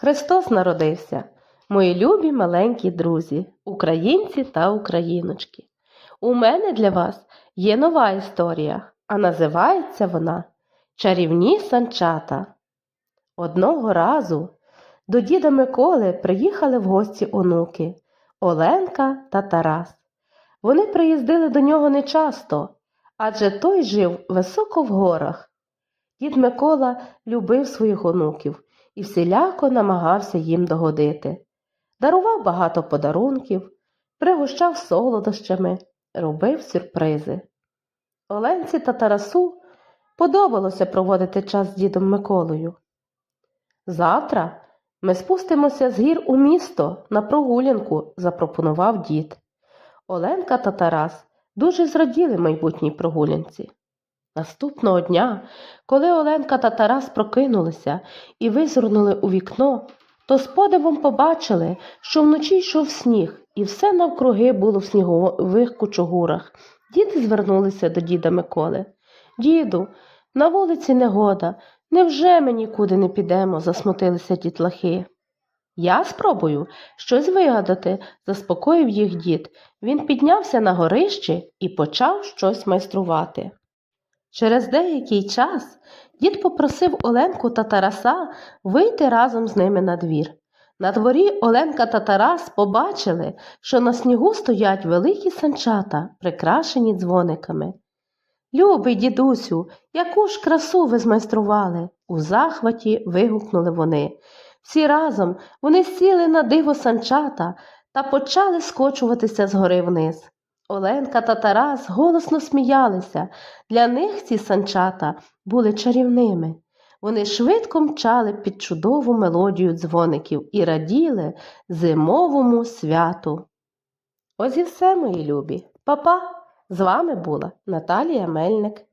Христос народився, мої любі маленькі друзі, українці та україночки. У мене для вас є нова історія, а називається вона Чарівні санчата. Одного разу до діда Миколи приїхали в гості онуки Оленка та Тарас. Вони приїздили до нього нечасто, адже той жив високо в горах. Дід Микола любив своїх онуків і всіляко намагався їм догодити. Дарував багато подарунків, пригощав солодощами, робив сюрпризи. Оленці та Тарасу подобалося проводити час з дідом Миколою. Завтра ми спустимося з гір у місто на прогулянку, запропонував дід. Оленка та Тарас дуже зраділи майбутній прогулянці. Наступного дня, коли Оленка та Тарас прокинулися і визирнули у вікно, то з подивом побачили, що вночі йшов сніг, і все навкруги було в снігових кучугурах. Діти звернулися до діда Миколи. Діду, на вулиці негода, невже ми нікуди не підемо? засмутилися дітлахи. Я спробую щось вигадати, заспокоїв їх дід. Він піднявся на горище і почав щось майструвати. Через деякий час дід попросив Оленку та Тараса вийти разом з ними на двір. На дворі Оленка та Тарас побачили, що на снігу стоять великі санчата, прикрашені дзвониками. Любий дідусю, яку ж красу ви змайстрували? у захваті вигукнули вони. Всі разом вони сіли на диво санчата та почали скочуватися згори вниз. Оленка та Тарас голосно сміялися. Для них ці санчата були чарівними. Вони швидко мчали під чудову мелодію дзвоників і раділи зимовому святу. Ось і все, мої любі. Па-па! З вами була Наталія Мельник.